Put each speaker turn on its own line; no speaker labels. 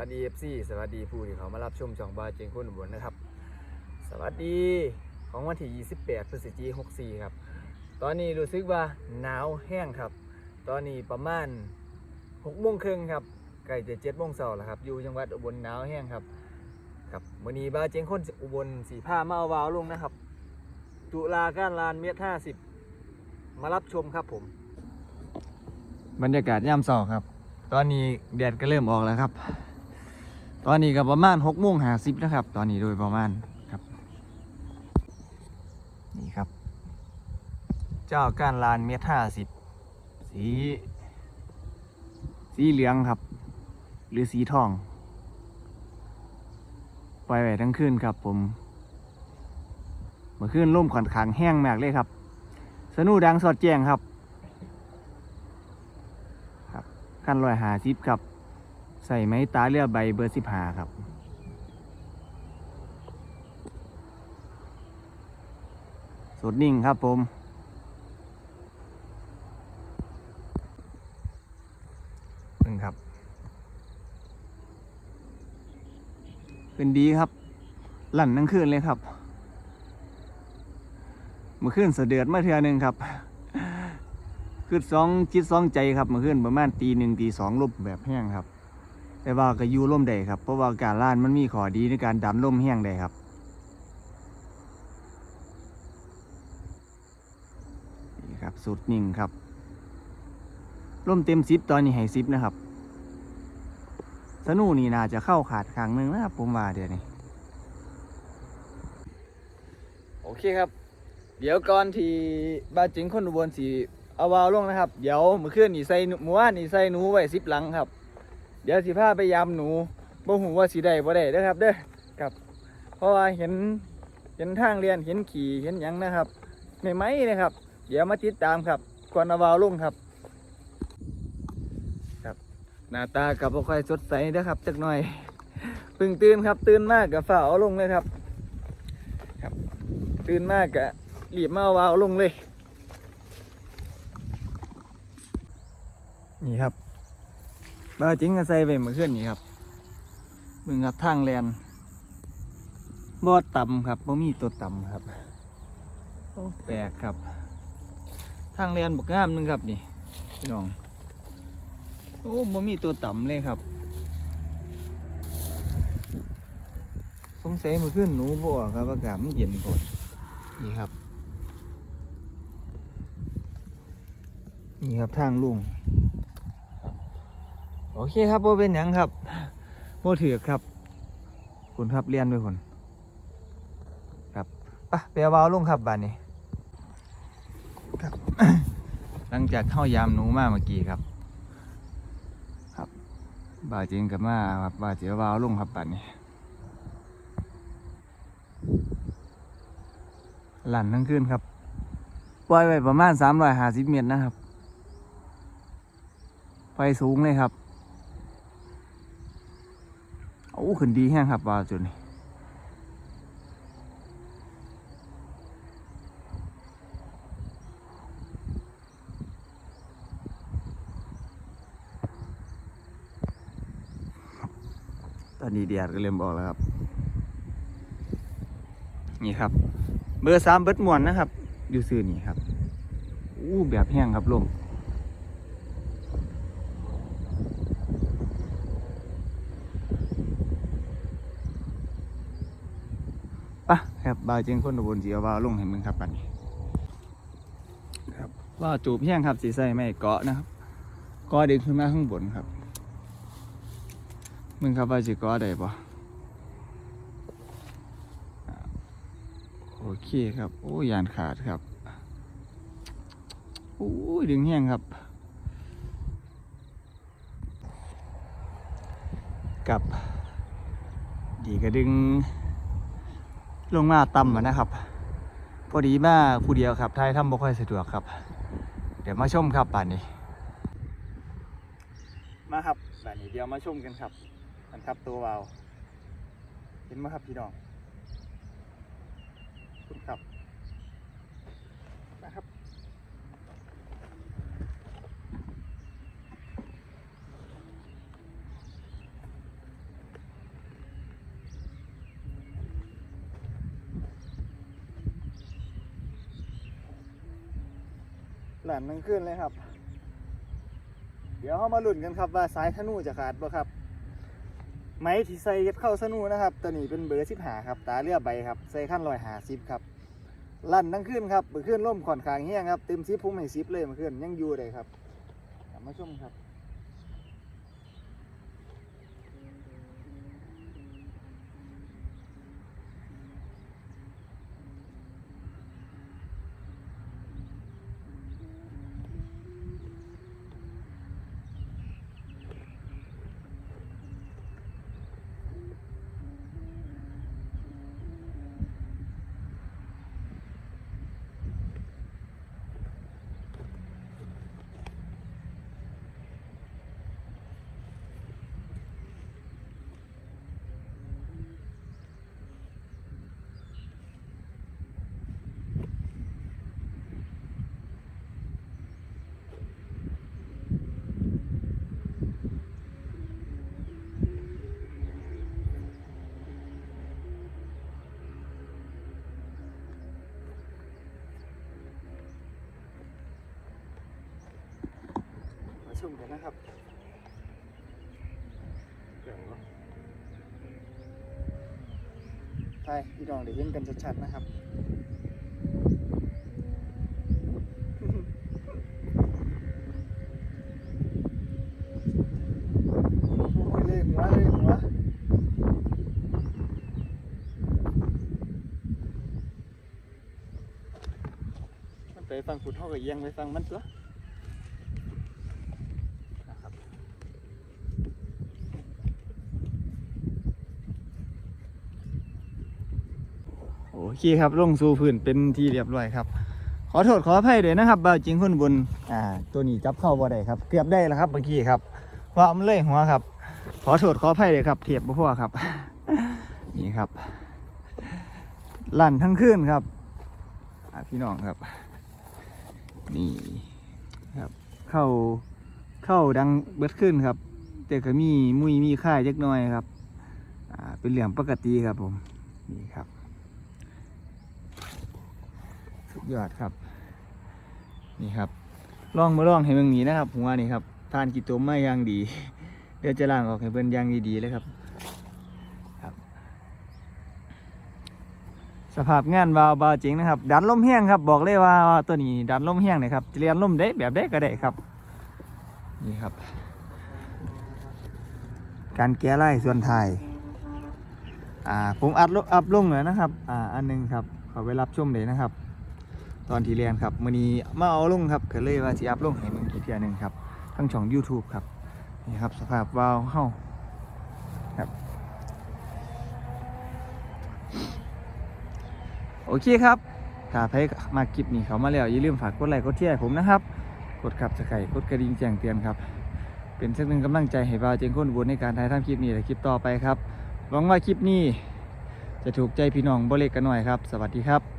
สวัสดีเอฟซีสวัสดีผู้ที่เขามารับชมช่องบาเจงคนอุบลนะครับ สวัสดีของวันที่ 28 พฤศจิกายน64 ครับ ตอนนี้รู้สึกว่าหนาวแห้งครับ ตอนนี้ประมาณ6โมงครึ่งครับใกล้จะ7โมงเช้าแล้วครับ อยู่จังหวัดอุบลหนาวแห้งครับ ครับวันนี้บาเจงคนอุบลสีผ้ามาเอาวาวลงนะครับตุลาการลานเมตรห้าสิบมารับชมครับผม บรรยากาศย่ำเช้าครับ ตอนนี้แดดก็เริ่มออกแล้วครับ ตอนนี้ก็ประมาณหกโมงหาสิบนะครับ ตอนนี้โดยประมาณครับ นี่ครับ เจ้าก้านลานเมตรห้าสิบสี สีเหลืองครับ หรือสีทอง ปล่อยไว้ทั้งคืนครับผมเมื่อคืนร่มขอนขางแห้งมากเลยครับ สนูดังสอดแจ้งครับ ครับขั้นลอยหาซิปครับ ใส่ไม้ตาเรือใบเบอร์สิบหาครับ สดนิ่งครับผมพึ่งครับเป็นดีครับลั่นทั้งคืนเลยครับ เมื่อคืนเสดือดมาเทือหนึ่งครับคือสองจิตสองใจครับเมื่อคืนประมาณตีหนึ่งตีสองลมแบบแห้งครับ แต่ว่าก็อยู่ล่มได้ครับ เพราะว่าการล่านมันมีข้อดีในการดันล่มแห้งได้ครับ นี่ครับสุดนิ่งครับล่มเต็มซิปตอนนี้ให้ซิปนะครับ สนูนี่น่าจะเข้าขาดครั้งหนึ่งนะครับผมว่าเดี๋ยวนี้ โอเคครับ เดี๋ยวก่อนที่บาจิงคนอุบลสีเอาวาวลงนะครับ เดี๋ยวเมื่อคืนนี่ใส่หนูเมื่อวานนี่ใส่หนูไว้สิบหลังครับ ดี๋ยวสิพาไปยามหนูบ่หูว่าสีได้บ่ได้เด้อครับ เด้อครับ เพราะว่าเห็นเห็นทางเรียนเห็นขี่เห็นหยังนะครับไม่ไหมนะครับ เดี๋ยวมาติดตามครับก่อนอาวาวลงครับ ครับ หน้าตากับบ่ค่อยสดใสเด้อครับจักหน่อยเพิ่งตื่นครับ ตื่นมากกับฝ่าเอาลงเลยครับ ครับ ตื่นมากกะรีบมาอาวาวลงเลย นี่ครับ บาจิงก็ใส่ไปเมื่อคืนนี้ครับมึงครับทางแลนบอดต่ำครับบ่มีตัวต่ำครับแปลกครับ ทางแลนบกงามหนึงครับนี่พี่น้องโอ้บ่มีตัวต่ำเลยครับสงสัยเมื่อคืนหนูบ่อครับอากาศมันเย็นโพดนี่ครับ นี่ครับทางลุง โอเคครับโบเป็นยังครับโบถือกครับคุณครับเรียนด้วยคนครับไปะไปเอาวาวลุงครับบ้านนี้ครับ หลังจากเข้ายามหนูมาเมื่อกี้ครับ ครับบาจริงกับมาครับบาเจียววาวลุงครับบ้านนี้หลั่นทั้งคืนครับปล่อยไว้ประมาณสามร้อยห้าสิบเมตรนะครับ ไฟสูงเลยครับ โอ้ขึ้นดีแห้งครับวาจุดนี้ตอนนี้เดียดก็เริ่มบอกแล้วครับ นี่ครับ เบอร์สามเบิร์ดมวนนะครับ อยู่ซื่อนี่ครับ อู้แบบแห้งครับลม ครับบาวเจงคนอุบลสีเอาวาวลงเห็นมึงครับปันนี้ครับว่าจูบแห้งครับสีใส่ไม่เกาะนะครับเกาะดึงขึ้นมาข้างบนครับ มึงครับว่าจะกาะได้ปะโอเคครับโอ้ยานขาดครับโอ้ยดึงแห้งครับกับ ดีก็ดึง ลงมาต่ำนะครับ พอดีมาผู้เดียวครับท้ายถ้ำบ่ค่อยสะดวกครับ เดี๋ยวมาชมครับป่านนี้ มาครับป่านนี้เดี๋ยวมาชมกันครับมันครับตัววาว เห็นไหมครับพี่น้องคุณครับ หลานทั้งขึ้นเลยครับ เดี๋ยวเขามาลุ้นกันครับว่าสายธนูจะขาดบ่ครับ ไม้ที่ใส่เฮ็ดเข้าธนูนะครับ ตัวนี้เป็นเบอร์สิบหาครับ ตาเรียบใบครับ ใส่ขั้นลอยหาซิบครับ ลั่นทั้งขึ้นครับเบอร์ขึ้นล่มขอนคางเฮี้ยงครับ เต็มซิปพุ่มให้ซิปเลยมาขึ้นยังอยู่เลยครับกลับมาชมครับ มาชมกันนะครับใช่พี่น้องได้เห็นกันชัดๆนะครับโอ้ยเลยหัวเลยหัวมันไปฟังขุดเท่ากับเอียงไปฟังมันตัวนะครับโอ เคครับลงสู่พื้นเป็นที่เรียบร้อยครับ ขอโทษขออภัยด้วยนะครับบ่าวจริงคนบนอ่าตัวนี้จับเข้าบ่ได้ครับ เกือบได้แล้วครับเมื่อกี้ครับว่ามันเลยหัวครับ ขอโทษขออภัยเลยครับ เทียบบ่พอครับ นี่ครับลั่นทั้งคืนครับพี่น้องครับ นี่ครับ เข้าเข้าดังเบิดขึ้นครับ แต่ก็มีมุยมีค่ายเล็กน้อยครับ อ่าเป็นเรื่องปกติครับผม นี่ครับ สุด ยอดครับ นี่ครับลองมาลองให้เมืองนี้นะครับผมว่านี่ครับทานกี่ตัวมาอย่างดี เดี๋ยวจะล้างออกให้เพิ่นย่างดีๆเลยครับครับ สภาพงานวาวบาจริงนะครับ ดันลมแห้งครับ บอกเลยว่าตัวนี้ดันลมแห้งนะครับจะเรียนลมได้แบบได้ก็ได้ครับ นี่ครับ การแก้ไล่ส่วนไทยอ่าผมอัดลอัพลงแล้วนะครับ อ่าอันหนึงครับขอไปรับชมเลยนะครับ ตอนที่เรียนครับมื้อนี้มาเอาลงครับก็เลยว่าสิอัพลงให้มึงอีกเทียหนึงครับทั้งช่อง YouTube ครับนี่ครับสภาพวาวเฮาครับโอเคครับถ้าใครมาคลิปนี้เขามาแล้วอย่าลืมฝากกดไลค์กดแชร์ผมนะครับ กดขับสไครต์กดกระดิ่งแจ้งเตือนครับ เป็นสักหนึ่งกำลังใจให้บาวเจงคนบุญในการถ่ายทำคลิปนี้และคลิปต่อไปครับหวังว่าคลิปนี้ จะถูกใจพี่น้องบ่เล็กกันหน่อยครับ สวัสดีครับ